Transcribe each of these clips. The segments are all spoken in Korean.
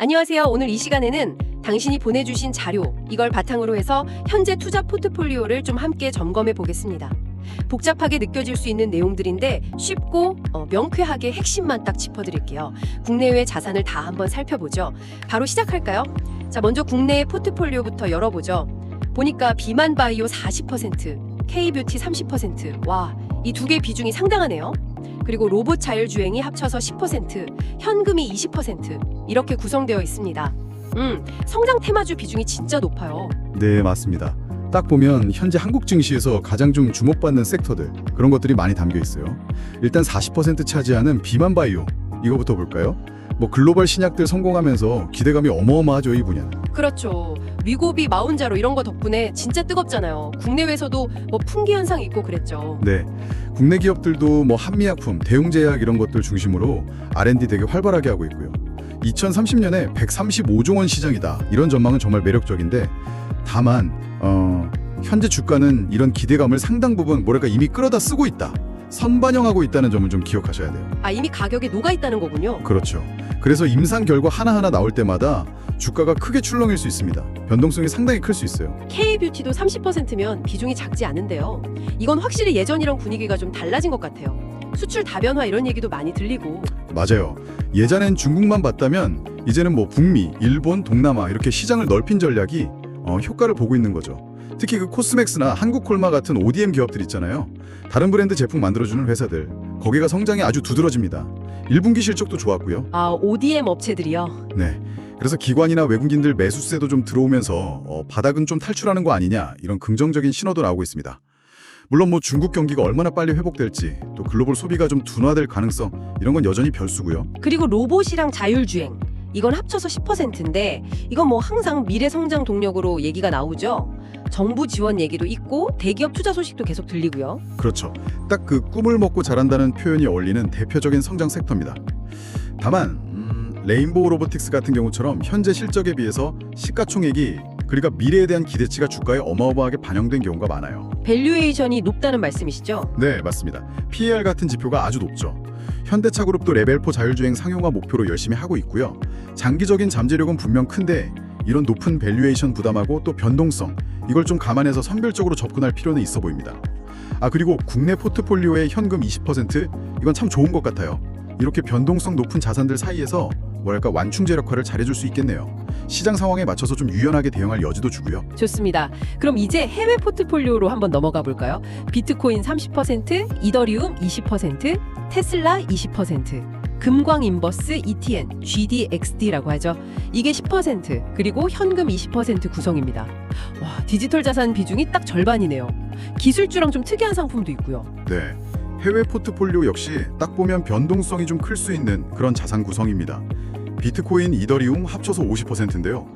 안녕하세요. 오늘 이 시간에는 당신이 보내주신 자료, 이걸 바탕으로 해서 현재 투자 포트폴리오를 좀 함께 점검해 보겠습니다. 복잡하게 느껴질 수 있는 내용들인데 쉽고 어, 명쾌하게 핵심만 딱 짚어드릴게요. 국내외 자산을 다 한번 살펴보죠. 바로 시작할까요? 자, 먼저 국내의 포트폴리오부터 열어보죠. 보니까 비만 바이오 40%, K뷰티 30%. 와, 이 두 개 비중이 상당하네요. 그리고 로봇 자율주행이 합쳐서 10%, 현금이 20% 이렇게 구성되어 있습니다. 음, 성장 테마주 비중이 진짜 높아요. 네, 맞습니다. 딱 보면 현재 한국 증시에서 가장 좀 주목받는 섹터들 그런 것들이 많이 담겨 있어요. 일단 40% 차지하는 비만 바이오 이거부터 볼까요? 뭐 글로벌 신약들 성공하면서 기대감이 어마어마하죠 이 분야는. 그렇죠. 위고비 마운자로 이런 거 덕분에 진짜 뜨겁잖아요. 국내외에서도 뭐 풍기 현상 있고 그랬죠. 네, 국내 기업들도 뭐 한미약품, 대웅제약 이런 것들 중심으로 R&D 되게 활발하게 하고 있고요. 2030년에 135조 원 시장이다 이런 전망은 정말 매력적인데 다만 어, 현재 주가는 이런 기대감을 상당 부분 뭐랄까 이미 끌어다 쓰고 있다. 선반영하고 있다는 점을 좀 기억하셔야 돼요. 아 이미 가격에 녹아 있다는 거군요. 그렇죠. 그래서 임상 결과 하나하나 나올 때마다 주가가 크게 출렁일 수 있습니다. 변동성이 상당히 클 수 있어요. K뷰티도 30%면 비중이 작지 않은데요. 이건 확실히 예전이랑 분위기가 좀 달라진 것 같아요. 수출 다변화 이런 얘기도 많이 들리고 맞아요. 예전엔 중국만 봤다면 이제는 뭐 북미, 일본, 동남아 이렇게 시장을 넓힌 전략이 어, 효과를 보고 있는 거죠. 특히 그 코스맥스나 한국콜마 같은 ODM 기업들 있잖아요. 다른 브랜드 제품 만들어주는 회사들 거기가 성장이 아주 두드러집니다. 1분기 실적도 좋았고요. 아 ODM 업체들이요. 네. 그래서 기관이나 외국인들 매수세도 좀 들어오면서 어, 바닥은 좀 탈출하는 거 아니냐 이런 긍정적인 신호도 나오고 있습니다. 물론 뭐 중국 경기가 얼마나 빨리 회복될지 또 글로벌 소비가 좀 둔화될 가능성 이런 건 여전히 별수고요. 그리고 로봇이랑 자율주행 이건 합쳐서 10%인데 이건 뭐 항상 미래 성장 동력으로 얘기가 나오죠. 정부 지원 얘기도 있고 대기업 투자 소식도 계속 들리고요. 그렇죠. 딱 그 꿈을 먹고 자란다는 표현이 어울리는 대표적인 성장 섹터입니다. 다만 음, 레인보우 로보틱스 같은 경우처럼 현재 실적에 비해서 시가총액이 그러니까 미래에 대한 기대치가 주가에 어마어마하게 반영된 경우가 많아요. 밸류에이션이 높다는 말씀이시죠? 네, 맞습니다. PER 같은 지표가 아주 높죠. 현대차 그룹도 레벨4 자율주행 상용화 목표로 열심히 하고 있고요. 장기적인 잠재력은 분명 큰데 이런 높은 밸류에이션 부담하고 또 변동성 이걸 좀 감안해서 선별적으로 접근할 필요는 있어 보입니다. 아 그리고 국내 포트폴리오의 현금 20% 이건 참 좋은 것 같아요. 이렇게 변동성 높은 자산들 사이에서 뭐랄까 완충제 역할을 잘해줄 수 있겠네요. 시장 상황에 맞춰서 좀 유연하게 대응할 여지도 주고요. 좋습니다. 그럼 이제 해외 포트폴리오로 한번 넘어가 볼까요? 비트코인 30%, 이더리움 20%, 테슬라 20%. 금광 인버스 ETN, GDXD라고 하죠. 이게 10%, 그리고 현금 20% 구성입니다. 와, 디지털 자산 비중이 딱 절반이네요. 기술주랑 좀 특이한 상품도 있고요. 네. 해외 포트폴리오 역시 딱 보면 변동성이 좀 클 수 있는 그런 자산 구성입니다. 비트코인, 이더리움 합쳐서 50%인데요.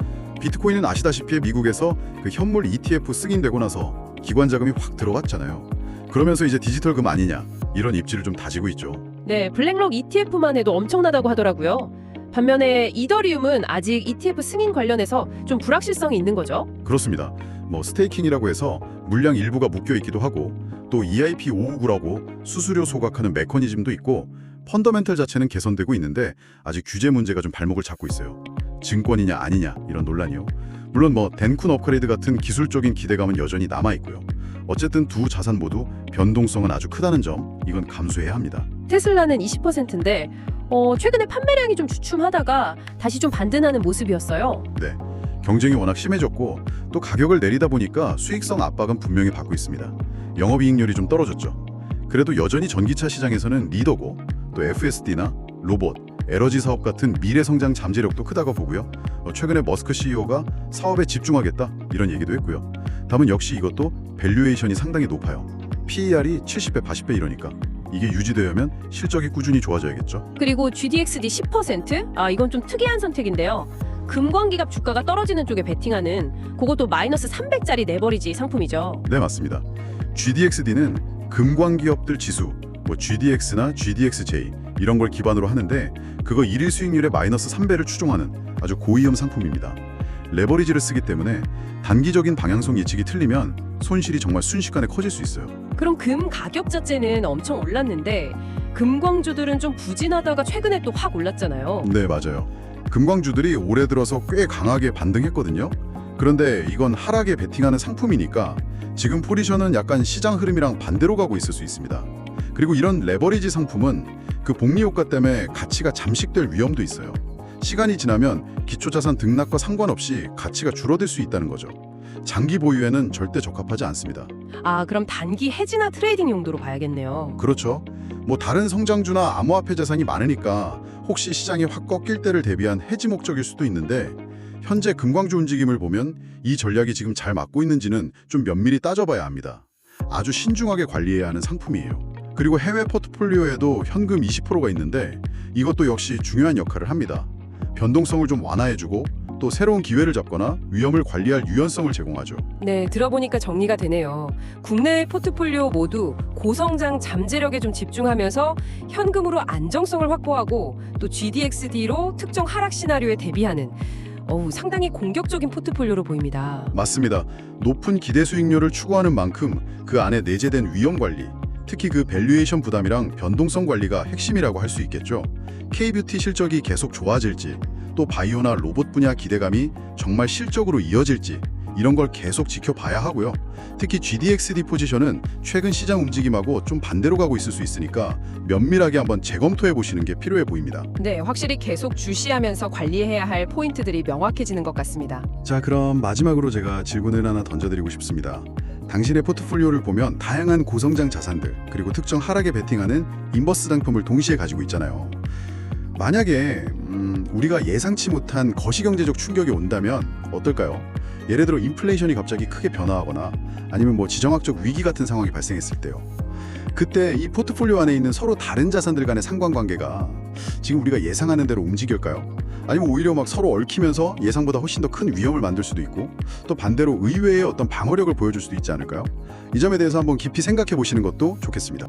비트코인은 아시다시피 미국에서 그 현물 ETF 승인되고 나서 기관 자금이 확 들어왔잖아요. 그러면서 이제 디지털금 아니냐 이런 입지를 좀 다지고 있죠. 네, 블랙록 ETF만 해도 엄청나다고 하더라고요. 반면에 이더리움은 아직 ETF 승인 관련해서 좀 불확실성이 있는 거죠. 그렇습니다. 뭐 스테이킹이라고 해서 물량 일부가 묶여 있기도 하고 또 EIP 559라고 수수료 소각하는 메커니즘도 있고 펀더멘털 자체는 개선되고 있는데 아직 규제 문제가 좀 발목을 잡고 있어요. 증권이냐 아니냐 이런 논란이요. 물론 뭐 덴쿤 업그레이드 같은 기술적인 기대감은 여전히 남아 있고요. 어쨌든 두 자산 모두 변동성은 아주 크다는 점 이건 감수해야 합니다. 테슬라는 20%인데 어, 최근에 판매량이 좀 주춤하다가 다시 좀 반등하는 모습이었어요. 네. 경쟁이 워낙 심해졌고 또 가격을 내리다 보니까 수익성 압박은 분명히 받고 있습니다. 영업이익률이 좀 떨어졌죠. 그래도 여전히 전기차 시장에서는 리더고 또 FSD나 로봇, 에너지 사업 같은 미래 성장 잠재력도 크다고 보고요. 어, 최근에 머스크 CEO가 사업에 집중하겠다 이런 얘기도 했고요. 다만 역시 이것도 밸류에이션이 상당히 높아요. PER이 70배, 80배 이러니까 이게 유지되려면 실적이 꾸준히 좋아져야겠죠. 그리고 GDXD 10%? 아, 이건 좀 특이한 선택인데요. 금광기갑 주가가 떨어지는 쪽에 베팅하는 그것도 마이너스 300짜리 네버리지 상품이죠. 네, 맞습니다. GDXD는 금광기업들 지수, 뭐 GDX나 GDXJ 이런 걸 기반으로 하는데 그거 일일 수익률의 마이너스 3배를 추종하는 아주 고위험 상품입니다. 레버리지를 쓰기 때문에 단기적인 방향성 예측이 틀리면 손실이 정말 순식간에 커질 수 있어요. 그럼 금 가격 자체는 엄청 올랐는데 금광주들은 좀 부진하다가 최근에 또 확 올랐잖아요. 네, 맞아요. 금광주들이 올해 들어서 꽤 강하게 반등했거든요. 그런데 이건 하락에 베팅하는 상품이니까 지금 포지션은 약간 시장 흐름이랑 반대로 가고 있을 수 있습니다. 그리고 이런 레버리지 상품은 그 복리 효과 때문에 가치가 잠식될 위험도 있어요. 시간이 지나면 기초자산 등락과 상관없이 가치가 줄어들 수 있다는 거죠. 장기 보유에는 절대 적합하지 않습니다. 아, 그럼 단기 해지나 트레이딩 용도로 봐야겠네요. 그렇죠. 뭐 다른 성장주나 암호화폐 자산이 많으니까 혹시 시장이 확 꺾일 때를 대비한 해지 목적일 수도 있는데 현재 금광주 움직임을 보면 이 전략이 지금 잘 맞고 있는지는 좀 면밀히 따져봐야 합니다. 아주 신중하게 관리해야 하는 상품이에요. 그리고 해외 포트폴리오에도 현금 20%가 있는데 이것도 역시 중요한 역할을 합니다. 변동성을 좀 완화해주고 또 새로운 기회를 잡거나 위험을 관리할 유연성을 제공하죠. 네, 들어보니까 정리가 되네요. 국내의 포트폴리오 모두 고성장 잠재력에 좀 집중하면서 현금으로 안정성을 확보하고 또 GDXD로 특정 하락 시나리오에 대비하는 어우, 상당히 공격적인 포트폴리오로 보입니다. 맞습니다. 높은 기대 수익률을 추구하는 만큼 그 안에 내재된 위험 관리, 특히 그 밸류에이션 부담이랑 변동성 관리가 핵심이라고 할 수 있겠죠. K뷰티 실적이 계속 좋아질지, 또 바이오나 로봇 분야 기대감이 정말 실적으로 이어질지 이런 걸 계속 지켜봐야 하고요. 특히 GDXD 포지션은 최근 시장 움직임하고 좀 반대로 가고 있을 수 있으니까 면밀하게 한번 재검토해 보시는 게 필요해 보입니다. 네, 확실히 계속 주시하면서 관리해야 할 포인트들이 명확해지는 것 같습니다. 자, 그럼 마지막으로 제가 질문을 하나 던져드리고 싶습니다. 당신의 포트폴리오를 보면 다양한 고성장 자산들 그리고 특정 하락에 베팅하는 인버스 상품을 동시에 가지고 있잖아요. 만약에 음, 우리가 예상치 못한 거시경제적 충격이 온다면 어떨까요? 예를 들어 인플레이션이 갑자기 크게 변화하거나 아니면 뭐 지정학적 위기 같은 상황이 발생했을 때요. 그때 이 포트폴리오 안에 있는 서로 다른 자산들 간의 상관관계가 지금 우리가 예상하는 대로 움직일까요? 아니면 오히려 막 서로 얽히면서 예상보다 훨씬 더 큰 위험을 만들 수도 있고 또 반대로 의외의 어떤 방어력을 보여줄 수도 있지 않을까요? 이 점에 대해서 한번 깊이 생각해 보시는 것도 좋겠습니다.